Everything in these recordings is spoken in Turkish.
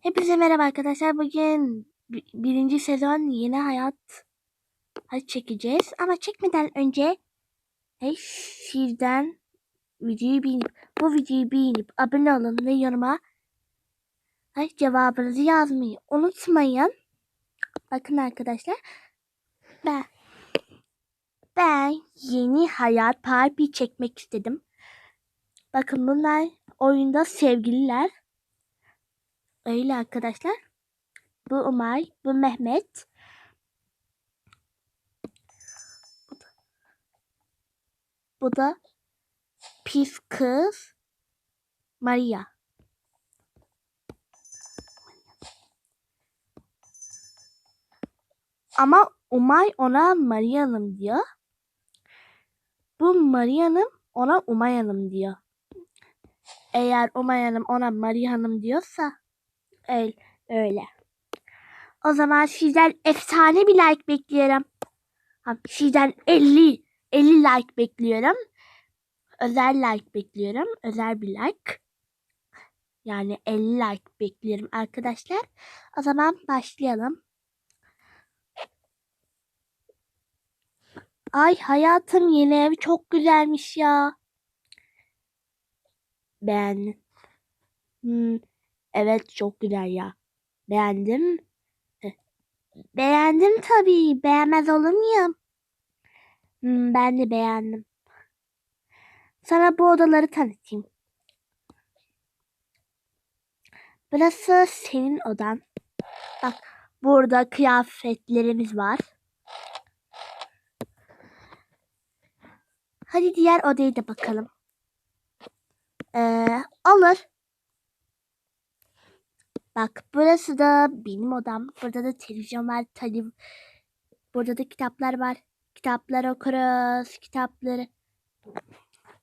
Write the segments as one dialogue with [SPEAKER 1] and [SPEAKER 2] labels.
[SPEAKER 1] Hepinize merhaba arkadaşlar. Bugün bi- birinci sezon yeni hayat hayat çekeceğiz. Ama çekmeden önce hey, sizden videoyu beğenip bu videoyu beğenip abone olun ve yoruma hey, cevabınızı yazmayı unutmayın. Bakın arkadaşlar ben ben yeni hayat parti çekmek istedim. Bakın bunlar oyunda sevgililer. Öyle arkadaşlar. Bu Umay, bu Mehmet. Bu da, bu pis kız Maria. Ama Umay ona Maria Hanım diyor. Bu Maria Hanım ona Umay Hanım diyor. Eğer Umay Hanım ona Maria Hanım diyorsa öyle. öyle. O zaman sizden efsane bir like bekliyorum. Sizden 50 50 like bekliyorum. Özel like bekliyorum. Özel bir like. Yani 50 like bekliyorum arkadaşlar. O zaman başlayalım. Ay hayatım yeni ev çok güzelmiş ya. Beğendim. Hmm, evet çok güzel ya. Beğendim. Beğendim tabii. Beğenmez olur muyum? Hmm, ben de beğendim. Sana bu odaları tanıtayım. Burası senin odan. Bak burada kıyafetlerimiz var. Hadi diğer odaya da bakalım. Ee, olur. Bak burası da benim odam. Burada da televizyon var. Tele... Burada da kitaplar var. Kitaplar okuruz. Kitapları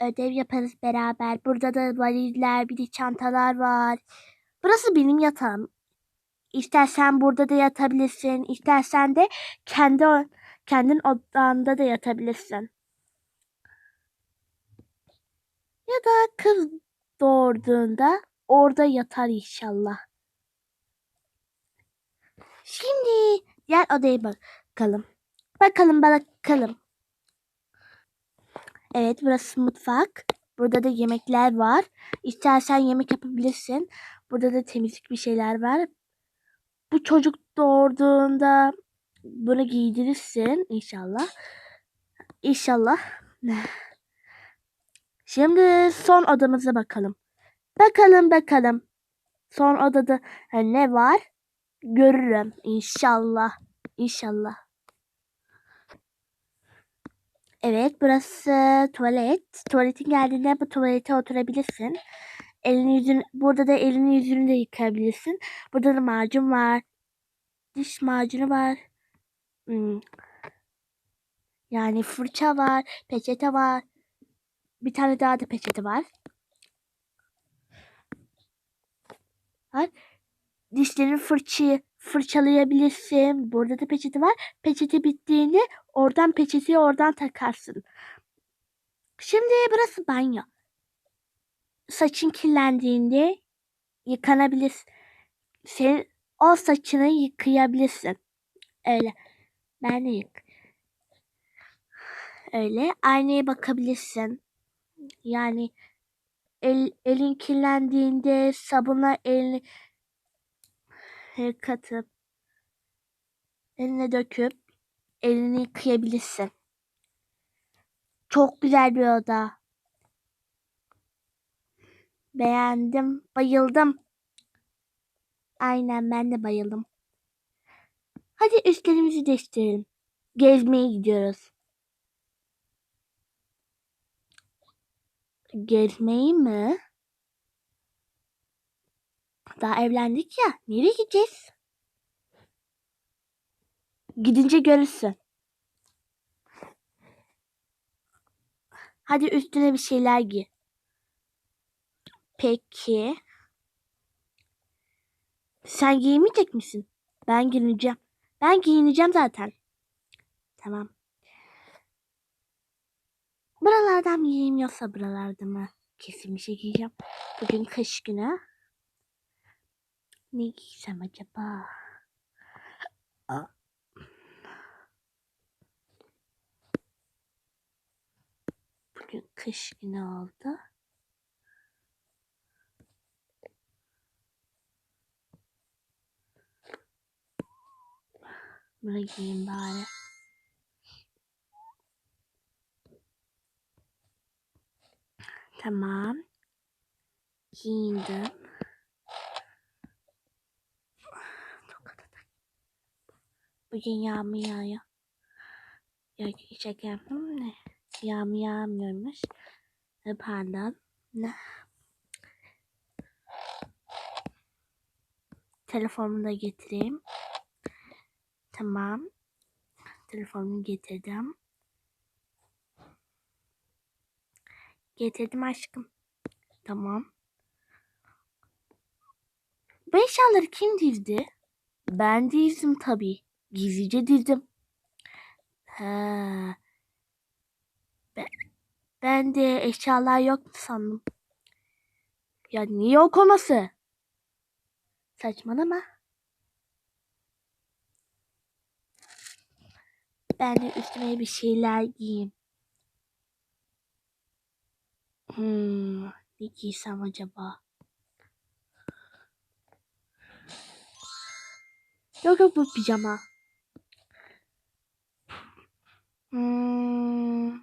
[SPEAKER 1] ödev yaparız beraber. Burada da valizler bir de çantalar var. Burası benim yatağım. İstersen burada da yatabilirsin. İstersen de kendi kendin odanda da yatabilirsin. Ya da kız doğurduğunda orada yatar inşallah. Şimdi diğer odaya bakalım. Bakalım bakalım. Evet burası mutfak. Burada da yemekler var. İstersen yemek yapabilirsin. Burada da temizlik bir şeyler var. Bu çocuk doğurduğunda bunu giydirirsin inşallah. İnşallah. Şimdi son odamıza bakalım. Bakalım bakalım. Son odada ne var? Görürüm inşallah. İnşallah. Evet burası tuvalet. Tuvaletin geldiğinde bu tuvalete oturabilirsin. Elini yüzünü, burada da elini yüzünü de yıkayabilirsin. Burada da macun var. Diş macunu var. Hmm. Yani fırça var. Peçete var. Bir tane daha da peçete var. Var. Dişlerini fırçayı fırçalayabilirsin. Burada da peçete var. Peçete bittiğinde oradan peçeteyi oradan takarsın. Şimdi burası banyo. Saçın kirlendiğinde yıkanabilirsin. Senin o saçını yıkayabilirsin. Öyle. Ben de yık. Öyle. Aynaya bakabilirsin. Yani el, elin kirlendiğinde sabunla elini katıp eline döküp elini yıkayabilirsin. Çok güzel bir oda. Beğendim, bayıldım. Aynen ben de bayıldım. Hadi üstlerimizi değiştirelim. Gezmeye gidiyoruz. Gezmeyi mi? Daha evlendik ya. Nereye gideceğiz? Gidince görürsün. Hadi üstüne bir şeyler giy. Peki. Sen giymeyecek misin? Ben giyineceğim. Ben giyineceğim zaten. Tamam. Buralardan mı giyeyim yoksa buralarda mı? Kesin bir şey giyeceğim. Bugün kış günü. Ne giysem acaba? Aa. Bugün kış günü oldu. Bunu giyeyim bari. Tamam. Giyindim. Bugün yağmur yağıyor. Ya şaka yapmam ne? Yağmur yağmıyormuş. Pardon. Ne? Telefonumu da getireyim. Tamam. Telefonumu getirdim. Getirdim aşkım. Tamam. Bu eşyaları kim dizdi? Ben dizdim tabii. Gizlice dizdim. Ha. Ben, ben de eşyalar yok sandım. Ya niye yok olması? Saçmalama. Ben de üstüme bir şeyler giyeyim. Hmm, ne giysem acaba? Yok yok bu pijama. Hmm.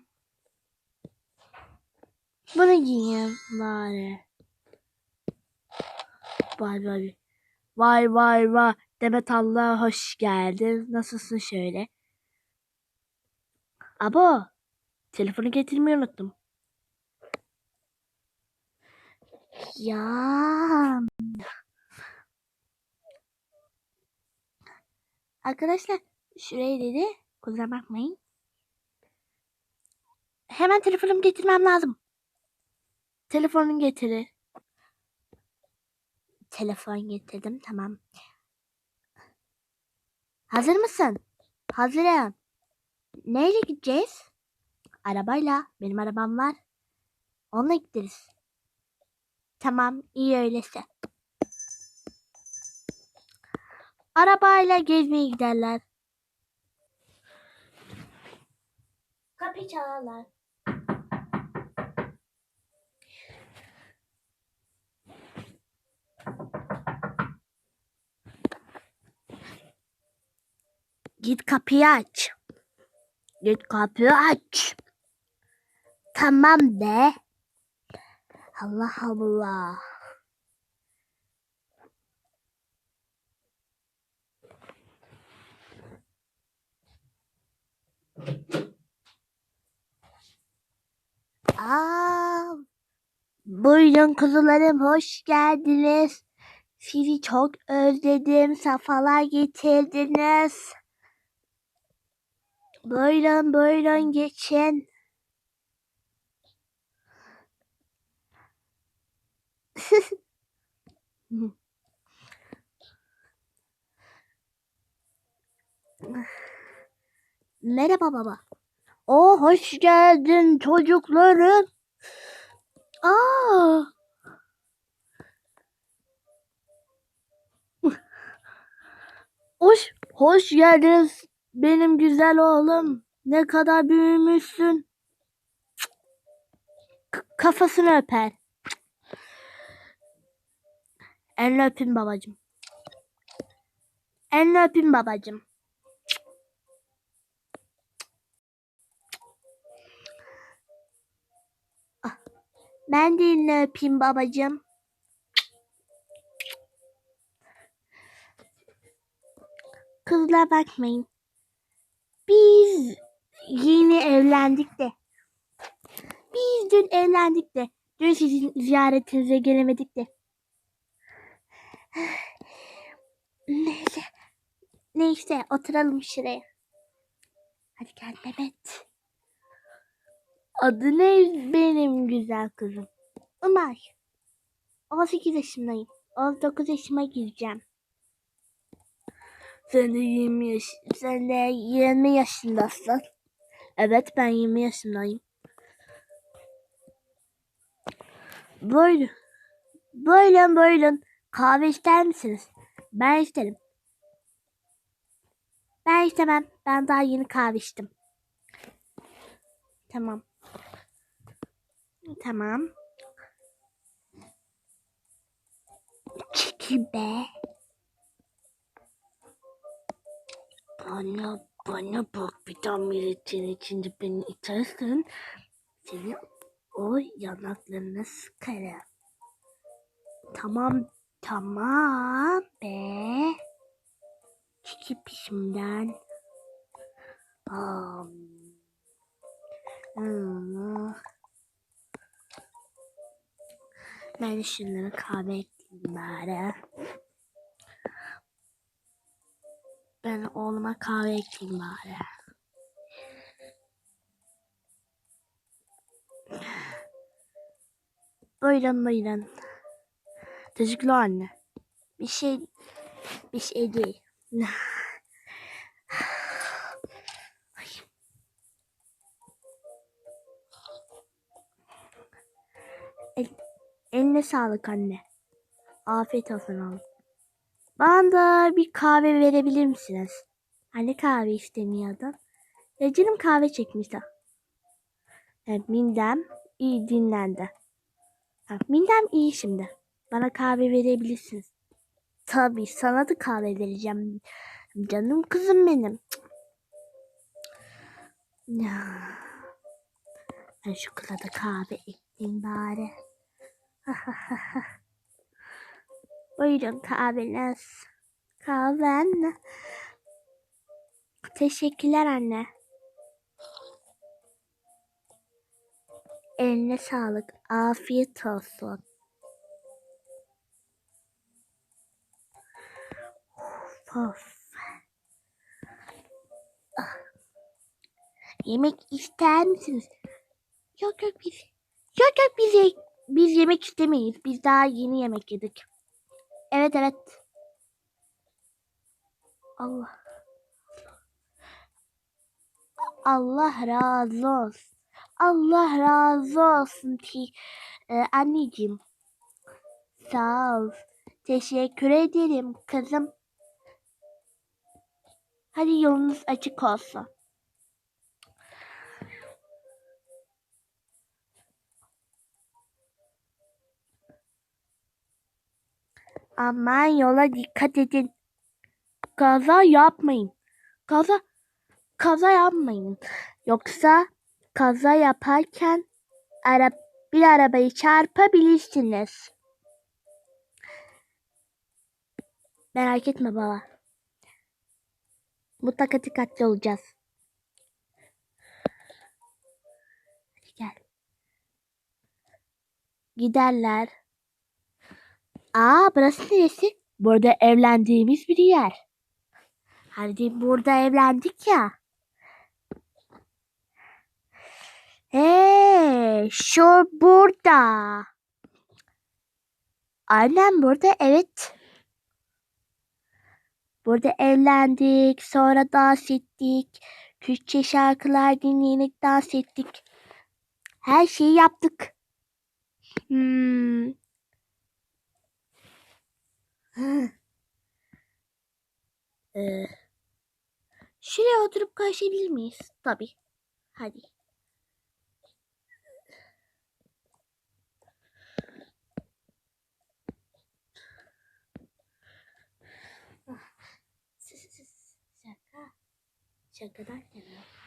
[SPEAKER 1] Bunu giyeyim bari. Vay vay. Vay vay vay. Demet Allah hoş geldin. Nasılsın şöyle? Abo. Telefonu getirmeyi unuttum. Ya. Arkadaşlar şuraya dedi. Kusura bakmayın. Hemen telefonumu getirmem lazım. Telefonunu getirir. Telefon getirdim tamam. Hazır mısın? Hazırım. Neyle gideceğiz? Arabayla. Benim arabam var. Onunla gideriz. Tamam iyi öyleyse. Arabayla gezmeye giderler. Kapı çalarlar. Git kapıyı aç. Git kapıyı aç. Tamam be. Allah Allah. Aa, buyurun kuzularım hoş geldiniz. Sizi çok özledim. Safalar getirdiniz. Buyurun buyurun geçin. Merhaba baba. O hoş geldin çocuklarım. Aa. Hoş, hoş geldiniz benim güzel oğlum. Ne kadar büyümüşsün. Kafasını öper. Elini öpün babacım. Elini öpün babacım. Ah, Ben de elini öpeyim babacım. Kızlar bakmayın. Biz yeni evlendik de. Biz dün evlendik de. Dün sizin ziyaretinize gelemedik de. Neyse. Neyse oturalım şuraya. Hadi gel Mehmet. Adı ne benim güzel kızım? Umay. 18 yaşındayım. 19 yaşıma gireceğim. Sen de 20 yaş sen de 20 yaşındasın. Evet ben 20 yaşındayım. Buyurun. Buyurun buyurun. Kahve ister misiniz? Ben isterim. Ben istemem. Ben daha yeni kahve içtim. Tamam. Tamam. Çekil be. Bana, bana bak bir daha milletin içinde beni itersen seni o yanaklarına sıkarım. Tamam, tamam be. Çekil peşimden. Aa. Hmm. Ben de şunları kahve ekleyeyim bari. Ben oğluma kahve ekleyeyim bari. Buyurun buyurun. Teşekkürler anne. Bir şey bir şey değil. El, eline sağlık anne. Afiyet olsun oğlum. Bana bir kahve verebilir misiniz? Hani kahve istemiyordun? Ya canım kahve çekmişti. Evet, Mindem iyi dinlendi. Ha, Mindem iyi şimdi. Bana kahve verebilirsiniz. Tabii sana da kahve vereceğim. Canım kızım benim. Ya. Ben şu kıza da kahve ekleyeyim bari. Buyurun kahveniz. Kahven. Teşekkürler anne. Eline sağlık. Afiyet olsun. Of, of. Ah. Yemek ister misiniz? Yok yok biz. Yok yok biz biz yemek istemeyiz. Biz daha yeni yemek yedik. Evet evet. Allah. Allah razı olsun. Allah razı olsun ki Ee, anneciğim. Sağ ol. Teşekkür ederim kızım. Hadi yolunuz açık olsun. Aman yola dikkat edin. Kaza yapmayın. Kaza kaza yapmayın. Yoksa kaza yaparken ara, bir arabayı çarpabilirsiniz. Merak etme baba. Mutlaka dikkatli olacağız. Hadi gel. Giderler. Aa burası neresi? Burada evlendiğimiz bir yer. Hadi burada evlendik ya. Hey, şu burada. Aynen burada evet. Burada evlendik, sonra dans ettik. Türkçe şarkılar dinleyerek dans ettik. Her şeyi yaptık. Hmm. Ee, şuraya oturup konuşabilir miyiz? Tabii. Hadi. Şaka. Şakadan yana.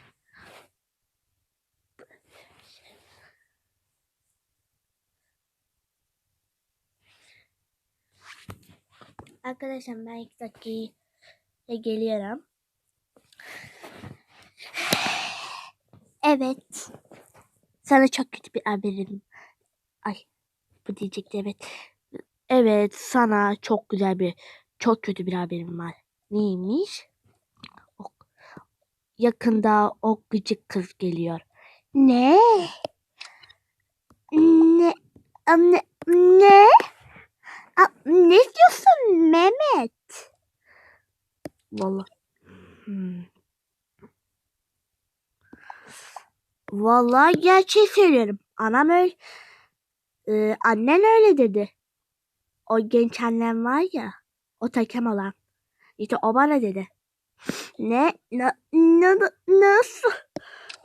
[SPEAKER 1] Arkadaşlar ben iki dakikaya geliyorum. Evet. Sana çok kötü bir haberim. Ay bu diyecekti evet. Evet sana çok güzel bir çok kötü bir haberim var. Neymiş? Yakında o gıcık kız geliyor. Ne? Ne? Ne? Ne? Aa, ne diyorsun Mehmet? Vallahi. Hmm. Vallahi gerçeği söylüyorum. Anam öyle. Ee, annen öyle dedi. O genç annem var ya. O tekem olan. İşte o bana dedi. Ne? Na, na, na- nasıl?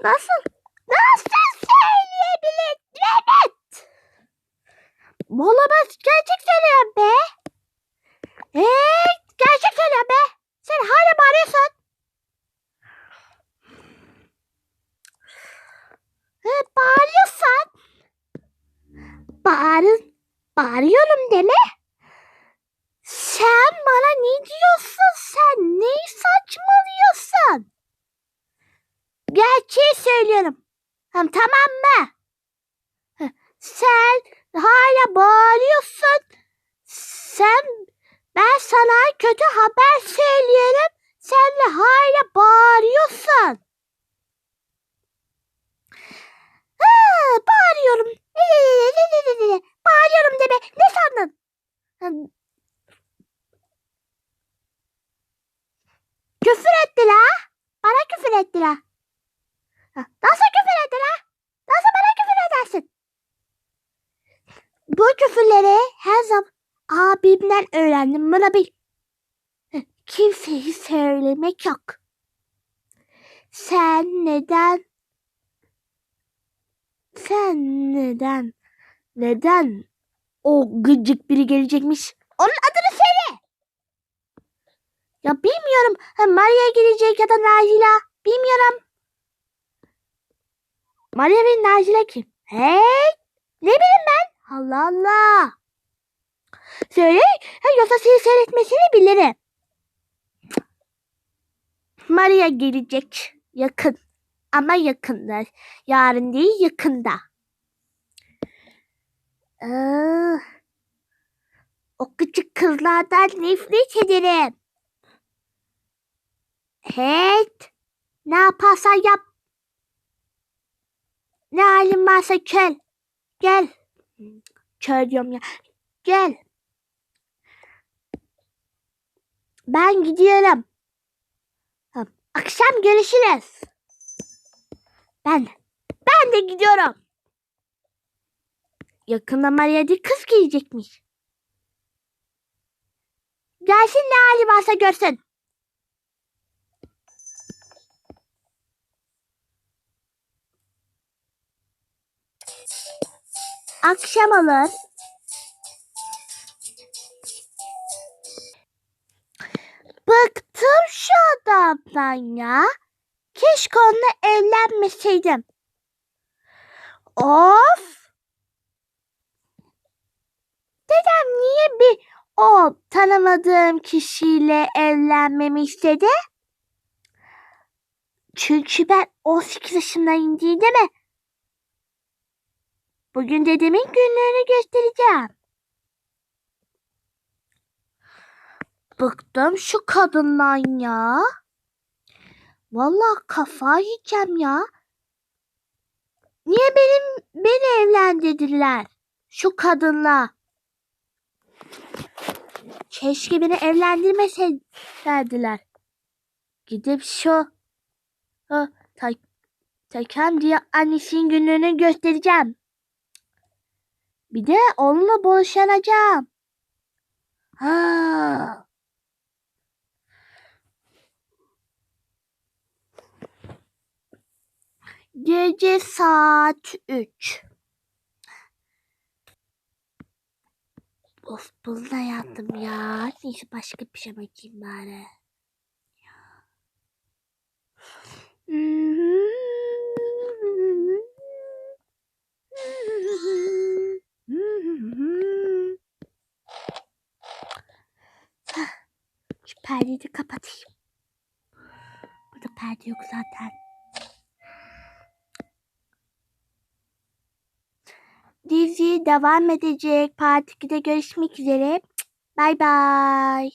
[SPEAKER 1] Nasıl? Nasıl söyleyebilir? Evet. Valla ben gerçek söylüyorum be. Hey, gerçek söylüyorum be. Sen hala bağırıyorsun. He, bağırıyorsan. Bağırın. Bağırıyorum deme. Sen bana ne diyorsun sen? Neyi saçmalıyorsun? Gerçeği söylüyorum. Hem tamam mı? Heh, Sen hala bağırıyorsun. Sen ben sana kötü haber söylüyorum. Sen de hala bağırıyorsun. Ha, bağırıyorum. Ne, ne, ne. Bağırıyorum deme. Ne sandın? Küfür etti la. Bana küfür etti la. Nasıl küfür etti la? Nasıl bana küfür edersin? Bu küfürleri her zaman abimden öğrendim. Bana bir kimseyi söylemek yok. Sen neden sen neden neden o gıcık biri gelecekmiş? Onun adını söyle. Ya bilmiyorum. Maria gelecek ya da Najila. Bilmiyorum. Maria ve Najila kim? Hey! Ne bileyim ben? Allah Allah. Söyle. Ha, yoksa seni seyretmesini bilirim. Maria gelecek. Yakın. Ama yakında. Yarın değil yakında. Aa, o küçük kızlardan nefret ederim. Evet. Ne yaparsan yap. Ne halin varsa gel. Gel. Kör diyorum ya. Gel. Ben gidiyorum. Akşam görüşürüz. Ben ben de gidiyorum. Yakında Maria diye kız gelecekmiş. Gelsin ne hali varsa görsün. Akşam olur. Bıktım şu adamdan ya. Keşke onunla evlenmeseydim. Of! Dedem niye bir o tanımadığım kişiyle evlenmemi istedi? Çünkü ben 18 yaşındayım değil mi? Bugün dedemin günlerini göstereceğim. Bıktım şu kadından ya. Vallahi kafa yiyeceğim ya. Niye benim beni evlendirdiler? Şu kadınla. Keşke beni evlendirmeselerdiler. Gidip şu ha, ta, Tekem diye annesinin günlüğünü göstereceğim. Bir de onunla boşanacağım. Ha. Gece saat 3. Of bununla yattım ya. Neyse başka pijama giyeyim bari. Şu perdeyi de kapatayım. Burada perde yok zaten. Dizi devam edecek. Part 2'de görüşmek üzere. Bay bay.